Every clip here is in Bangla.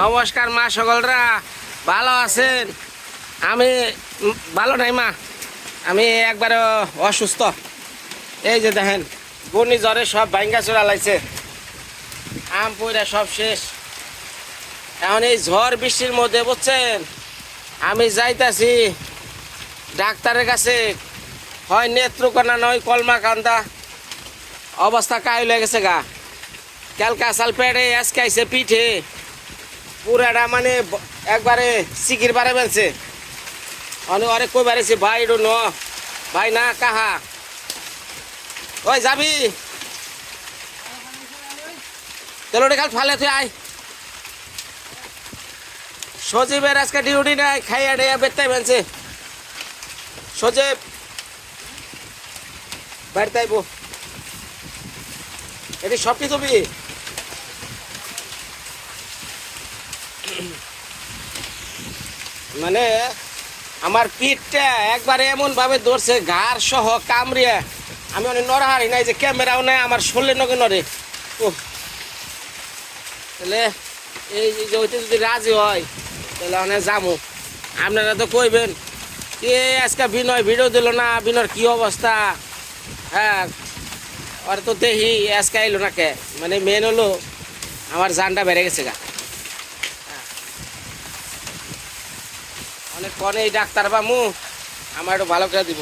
নমস্কার মা সকলরা, ভালো আছেন? আমি ভালো নাই মা। আমি একবারে অসুস্থ। এই যে দেখেন ঘূর্ণি জ্বরে সব ভাঙ্গা চোরা লাগছে। আম পইরা সব শেষ। এখন এই ঝড় বৃষ্টির মধ্যে, বুঝছেন? আমি যাইতাছি ডাক্তারের কাছে। হয় নেত্রকোনা, নয় কলমা কান্দা অবস্থা কায়ু লেগেছে গা। ক্যালকা সাল পেটে আজকে পিঠে। পুরাটা মানে একবারে সিকির বারে বেলছে অনেক অনেক কই বাড়িছে ভাই ন। ভাই, না, কাহা? ওই, যাবি? তেলোটি খাল ফালে তুই আয়। সজীবের আজকে ডিউটি নাই, খাইয়া ডেয়া বেতে বেলছে সজীব, বাড়িতে আইবো। এটি সব কি তুমি? মানে আমার পিঠটা একবার এমন ভাবে ধরছে, ঘাড় সহ কামড়িয়ে। আমি অনেক নড়াহারি নাই যে ক্যামেরাও নাই, আমার শরীরে নগে নড়ে। ও তাহলে এই যে- ওইতে যদি রাজি হয়, তাহলে অনেক যাব। আপনারা তো কইবেন কে আজকে বিনয় ভিডিও দিল না, বিনয়ের কি অবস্থা? হ্যাঁ আর তো দেখি আজকে এলো না কে? মানে মেন হলো, আমার জানটা বেড়ে গেছে গা। অনেক কনে এই ডাক্তার বা মু আমার একটু ভালো করে দিব।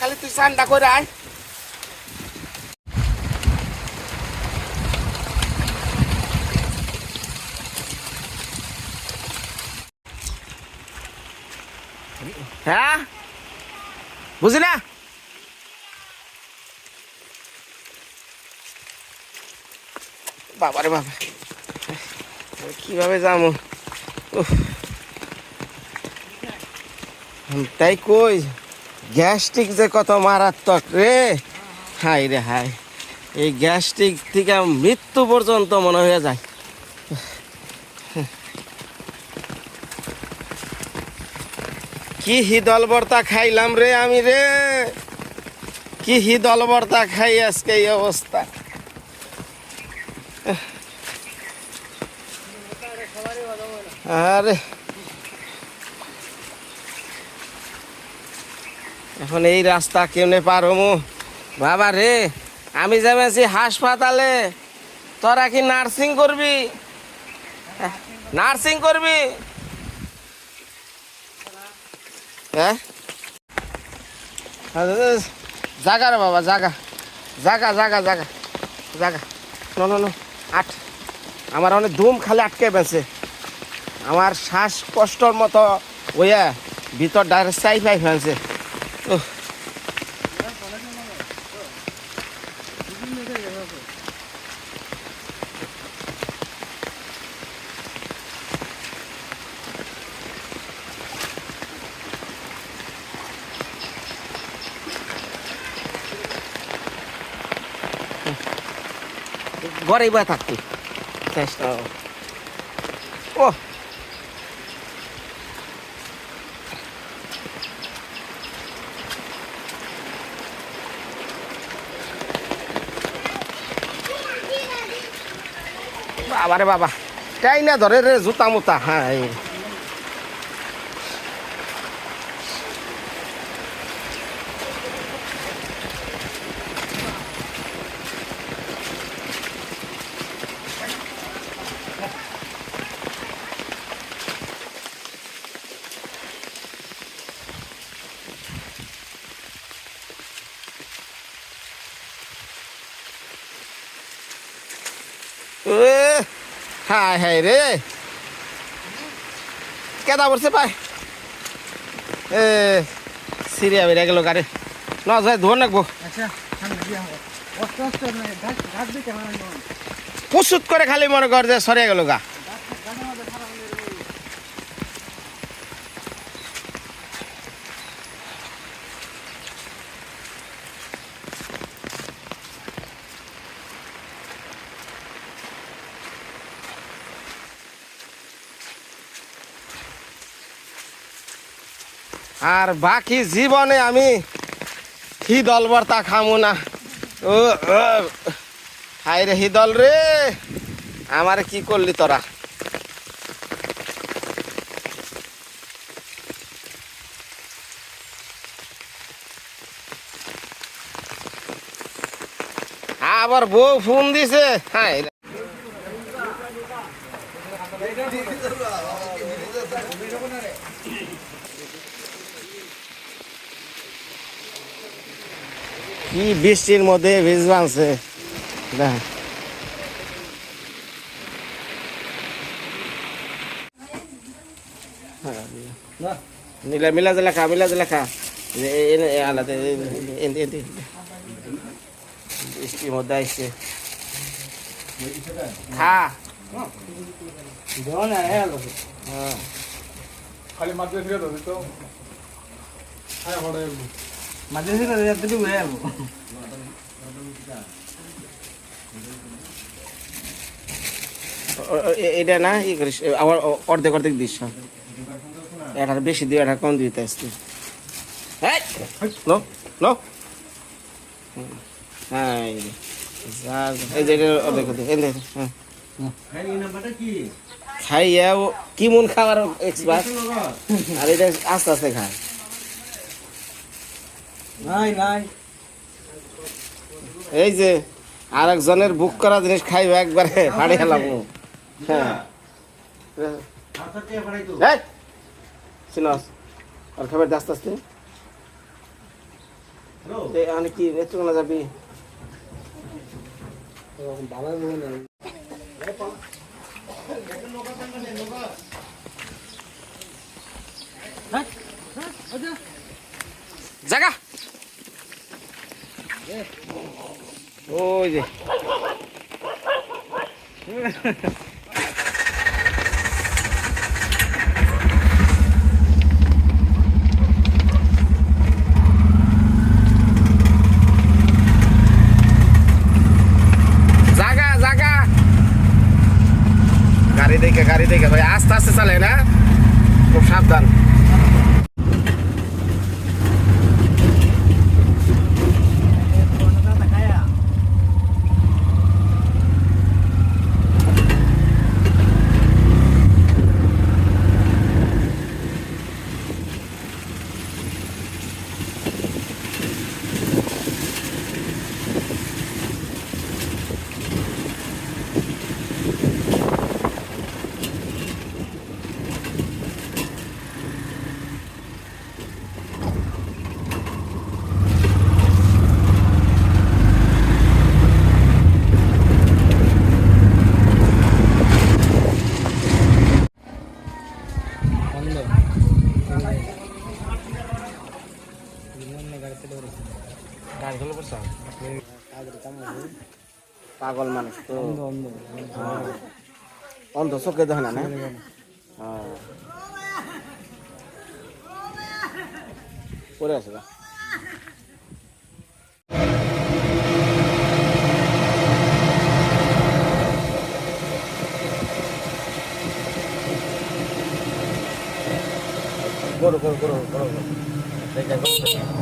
খালি তুই চানটা করে আয়। হ্যাঁ? বুঝি না? বাবা। কীভাবে যাব। তাই কই, গ্যাস্ট্রিক যে কত মারাত্মক রে। হাই রে হাই এই গ্যাস্ট্রিক থেকে মৃত্যু পর্যন্ত মনে হয়ে যায়। কি হিদল বর্তা খাইলাম রে আমি রে? কি হিদল বর্তা খাই আজকে এই অবস্থা? আরে। এখন এই রাস্তা কেমনে পার হমু? বাবা রে, আমি যাবেছি হাসপাতালে। তোরা কি নার্সিং করবি? নার্সিং করবি? হ্যাঁ? জাগা রে বাবা জাগা। জাগা জাগা জাগা। জাগা। নো নো নো আট। আমার অনেক ধুম খালি আটকে পেছে আমার শ্বাস কষ্টর মতো ওয়া ভিতর ডাইরেক্ট চাই পাই ফেলছে ঘরেই বয়ে থাকতি চেষ্টা ও। বাবা রে বাবা তাই না ধরে রে জুতা মুতা হ্যাঁ এই। এ হাই হায় রে। কেদা পড়ছে পাই এ সিরিয়া বেরিয়ে গেল গাড়ি। না যাই ক্যামেরা নেবেন পুসুত করে খালি মনে কর যে সরিয়ে গেল গা। আর বাকি জীবনে আমি হি দল তা খামু না? ও হাই রে হি দল রে? আমার কি করলি তোরা? আবার বউ ফোন দিছে? হ্যাঁ কি বৃষ্টির মধ্যে ভিজ বানছে মিলা মিলা খা মিলা দিলে খা আলাদা বৃষ্টির মধ্যে আসছে খা হ্যাঁ খালি মাঝে ফিরে তো হ্যাঁ হয়ে এ- এটা না, ই করিস আবার অর্ধেক অর্ধেক দিস সব। এটা বেশি এটা কম দিতে নো হ্যাঁ অর্ধেক হ্যাঁ। খাইয়া কি মন এক্সপার্ট আর এটা আস্তে আস্তে খায় এই যে আর একজনের বুক করা জিনিস খাইবে একবারে হাড়ি হেলাম হ্যাঁ চিনস আর খাবার দে আস্তে আস্তে। কি নেত্রকোনা যাবি? জাগা। ওই যে। গাড়ি দেখে গাড়ি দেখে। ভাই আস্তে আস্তে চালে না? খুব সাবধান। পাগল মানুষ তো হ্যাঁ। অন্ধ চোখে দেখে না না হ্যাঁ। পরে আছে গা। করো করো করো করো দেখে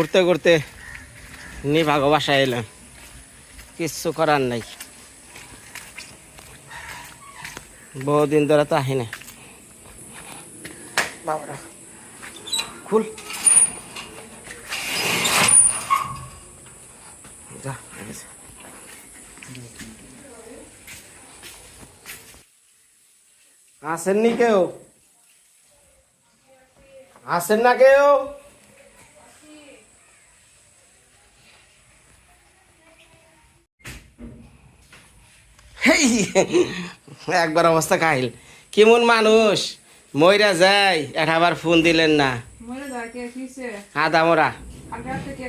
ঘুরতে ঘুরতে নিভাগ বাসায় এলাম। কিচ্ছু করার নাই। বহুদিন ধরে তো আহি না। বাবারা। খুল। যা আসেননি কেউ? আসেন না কেউ হেই, একবার অবস্থা কাহিল। কেমন মানুষ? ময়রা যায় এটা আবার ফোন দিলেন না। আদা মোরা। রাতে কে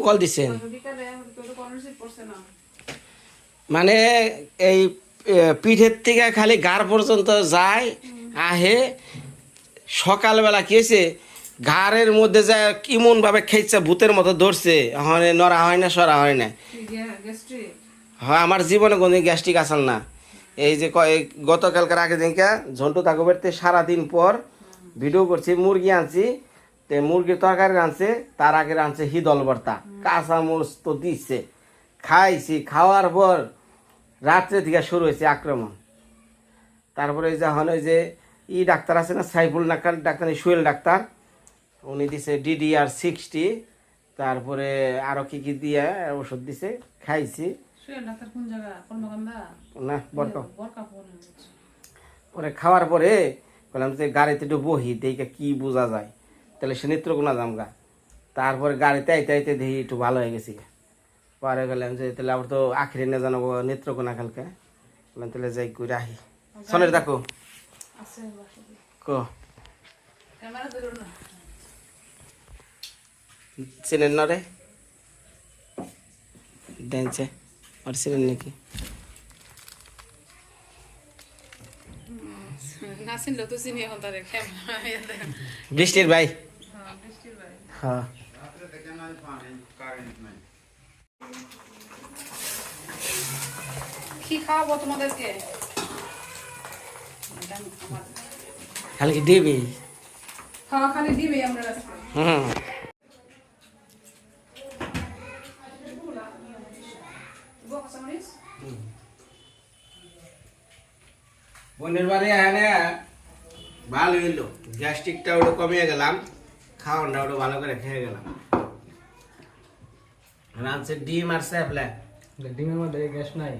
কল দিছেন? মানে এই পিঠের থেকে খালি গার পর্যন্ত যায় আহে সকালবেলা কি হয়েছে ঘাড়ের মধ্যে যা কিমন ভাবে খেয়েছে ভূতের মতো ধরছে নড়া হয় না সরা হয় না। হয়, আমার জীবনে কোনদিন গ্যাস্ট্রিক আসাল না। এই যে গতকালকার আগে দিনকে ঝন্টু তাকে বাড়িতে সারাদিন পর ভিডিও করছি, মুরগি আনছি, তে মুরগির তরকারি রাঁধছে তার আগে রাঁধছে হিদল ভর্তা। কাঁচা মরিচ তো দিচ্ছে খাইছি, খাওয়ার পর রাত্রে থেকে শুরু হয়েছে আক্রমণ। তারপরে যখন ওই যে ই ডাক্তার আছে না, সাইফুল নাকার ডাক্তার সুয়েল ডাক্তার, উনি দিছে ডিডিআর সিক্সটি তারপরে আরও কী কী দিয়ে ওষুধ দিছে, খাইছি। না বরকা। পরে খাওয়ার পরে বললাম যে গাড়িতে একটু বহি দেখে কি বোঝা যায়। তাহলে সে নেত্রকোনা জামগা তারপরে গাড়িতে আইতে আইতে দেখি একটু ভালো হয়ে গেছি। পরে গেলাম যে তাহলে আবার তো আখরি না জানাব নেত্রকোনা কালকে। বললাম তাহলে যাই করে আহি সনের দেখো। ক্যামেরা না। রে? ডেনছে আর চিনেন নাকি বৃষ্টির ভাই? হ্যাঁ হ্যাঁ। কি খাওয়াবো তোমাদেরকে? খালি দিবি খাওয়া খালি দিবে আমরা হুম। বোনের বাড়ি এখানে ভালো হইল। গ্যাস্ট্রিকটা ওটা কমিয়ে গেলাম খাওয়ানটা ওটা ভালো করে খেয়ে গেলাম। রাঁধছে ডিম আর স্যাপলা। ডিমের মধ্যে গ্যাস নাই।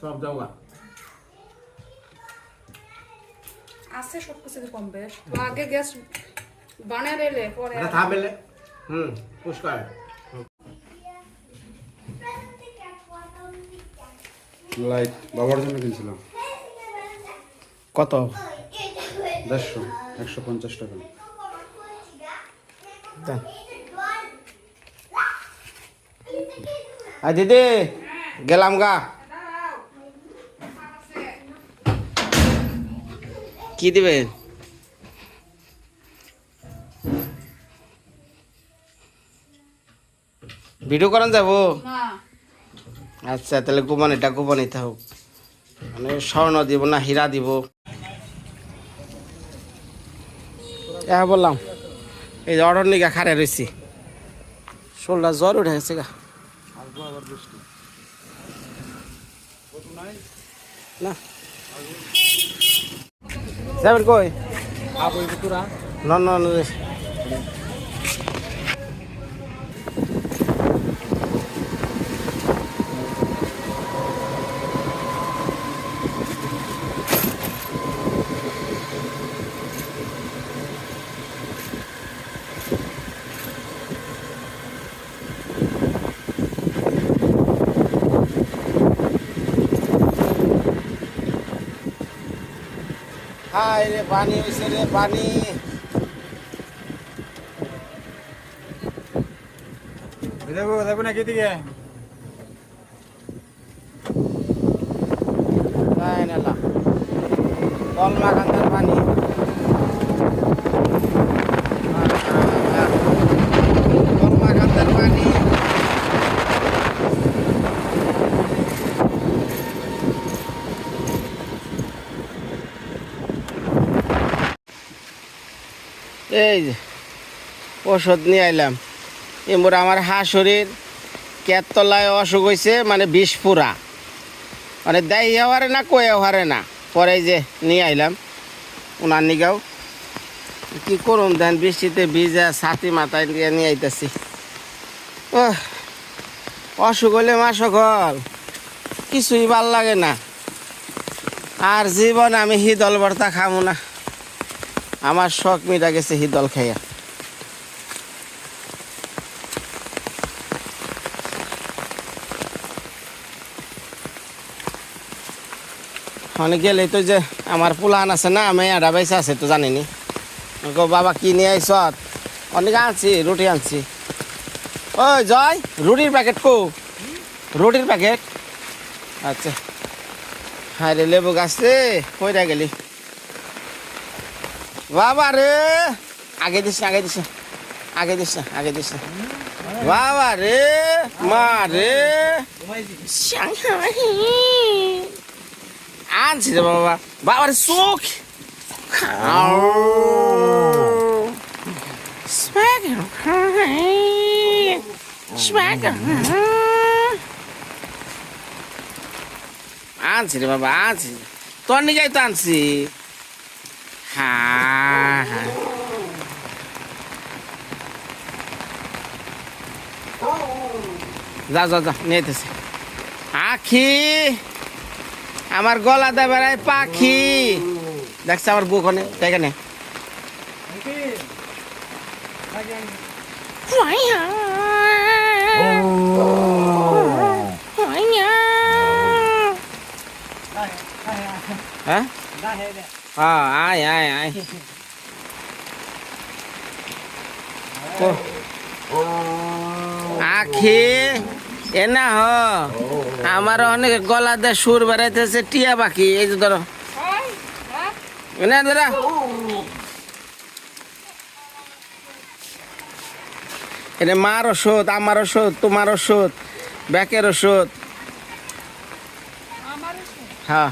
সব দেওয়া আছে সব কিছু কমবে তো আগে গ্যাস বানিয়ে রেলে পরে থাকবে হুম পুষ্কর। লাইট বাবার জন্য কিনছিলাম। কত? দেড়শো একশো পঞ্চাশ টাকা। আর দিদি গেলাম গা। কি দিবেন ভিডিও করেন যাব। না আচ্ছা তাহলে গোপনীটা গোপনীতে হোক মানে স্বর্ণ দিব না হীরা দিব। হ্যাঁ বললাম। এই যে অর্ডার নিগা খারে রয়েছি শোলটা জ্বর উঠে গেছে গা। না। যাবেন কই? আবই হায় রে পানি হয়েছে রে পানি। দেবো দেবো নাকি দিকে নাই নালা কলমা কান্দার পানি। এই যে, ওষুধ নিয়ে আইলাম। এমর আমার হা শরীর কেতলায় অসুখ হয়েছে মানে বিষ পুরা। মানে দেয় হারে না কয়ে হারে না। পরে যে নিয়ে আইলাম। উনার নিগাও, কি করুন দেন, বৃষ্টিতে ভিজা ছাতি মাথায় দিয়ে নিয়ে আইতেছি। অসুখ হলে মা সকল, কিছুই ভালো লাগে না। আর জীবন আমি হিদল ভর্তা খামু না। আমার শখ মিটা গেছে হিদল খাইয়া। অনেক গেলে তো যে আমার পুলান আছে না মেয়াটা বাইসে আছে তো জানিনি। বাবা কি নিয়ে আইস অনেক আনছি, রুটি আনছি। ওই জয়, রুটির প্যাকেট কো। রুটির প্যাকেট? আচ্ছা। হ্যাঁ রে, লেবু গাছ রে, কইরা গেলি? বাবা রে আগে দিস আগে দিস। আগে দিস আগে দিস। বাবা রে, মা রে। আনছি রে বাবা বাবা রে, চোখ him. Smack আনছি রে বাবা, আনছি তোর নিকাই তো আনছি হ্যাঁ হ্যাঁ যা যা যা নিয়ে যেতেছি আখি! আমার গলা দে বেড়ায় পাখি। দেখছে আমার বুক ওখানে এখানে হ্যাঁ? হ্যাঁ আয় আয় আয়। ও। আখি এ না হ আমার অনেক গলা দিয়ে সুর বেড়াইতেছে টিয়া পাখি এই যে ধরো। না ধরা। এটা মার ওষুধ আমার ওষুধ তোমার ওষুধ ব্যাকের ওষুধ? হ্যাঁ।